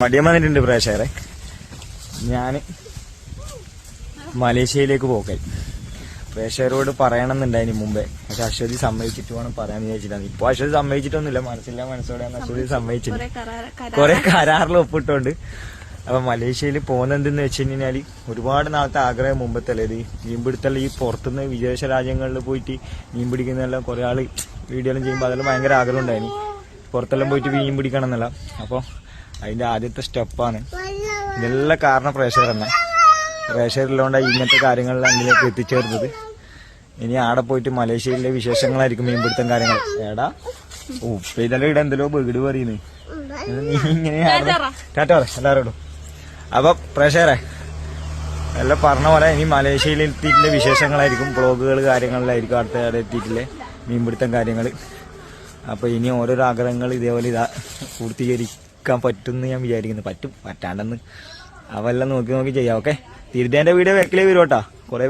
മടിയം വന്നിട്ടുണ്ട് പ്രേക്ഷകരെ. ഞാൻ മലേഷ്യയിലേക്ക് പോകാൻ പ്രേക്ഷകരോട് പറയണമെന്നുണ്ടായിന് മുമ്പേ. പക്ഷെ അശ്വതി സമ്മതിച്ചിട്ട് വേണം പറയാന്ന് വിചാരിച്ചിട്ടാണ്. ഇപ്പൊ അശ്വതി സമ്മതിച്ചിട്ടൊന്നുമില്ല. മനസ്സില്ല മനസ്സോടെ അശ്വതി സമ്മതിച്ചിട്ടുണ്ട് കുറെ കരാറിൽ ഒപ്പിട്ടുണ്ട്. അപ്പൊ മലേഷ്യയിൽ പോകുന്നതെന്ന് വെച്ച് കഴിഞ്ഞാൽ ഒരുപാട് നാളത്തെ ആഗ്രഹം മുമ്പത്തല്ലേ ഇത്? മീൻപിടുത്തല്ല ഈ പുറത്തുനിന്ന് വിദേശ രാജ്യങ്ങളിൽ പോയിട്ട് മീൻ പിടിക്കുന്നതെല്ലാം കുറെ ആൾ വീഡിയോയെല്ലാം ചെയ്യുമ്പോൾ അതെല്ലാം ഭയങ്കര ആഗ്രഹം ഉണ്ടായിരുന്നു പുറത്തെല്ലാം പോയിട്ട് മീൻ പിടിക്കണം എന്നല്ല അപ്പോൾ അതിന്റെ ആദ്യത്തെ സ്റ്റെപ്പാണ്. ഇതെല്ലാം കാരണം പ്രേഷർ തന്നെ പ്രേക്ഷകരിലുകൊണ്ടാണ് ഇങ്ങനത്തെ കാര്യങ്ങളിൽ അതിലേക്ക് എത്തിച്ചേർന്നത് ഇനി ആടെ പോയിട്ട് മലേഷ്യയിലെ വിശേഷങ്ങളായിരിക്കും മീൻപിടുത്തം കാര്യങ്ങൾ. ഏടാ ഉപ്പ ഇതെല്ലാം ഇവിടെ എന്തെല്ലോ ബഗിട് പറയുന്നു നീ ഇങ്ങനെയാണ് ടാറ്റ പറ. എല്ലാവരോടും അപ്പൊ പ്രേഷറെ എല്ലാം പറഞ്ഞ പോലെ ഇനി മലേഷ്യയിൽ എത്തിയിട്ടുള്ള വിശേഷങ്ങളായിരിക്കും ബ്ലോഗുകൾ കാര്യങ്ങളിലായിരിക്കും അടുത്ത എത്തിയിട്ടുള്ള എത്തിയിട്ടില്ലേ മീൻപിടുത്തം കാര്യങ്ങൾ. അപ്പൊ ഇനി ഓരോരോ ആഗ്രഹങ്ങൾ ഇതേപോലെ ഇതാ പൂർത്തീകരിക്കാൻ പറ്റുമെന്ന് ഞാൻ വിചാരിക്കുന്നു. പറ്റും പറ്റാണ്ടെന്ന്. അവെല്ലാം നോക്കി നോക്കി ചെയ്യാം ഓക്കെ? തിരുതേന്റെ വീഡിയോ വെക്കലേ വരും കേട്ടാ. കുറെ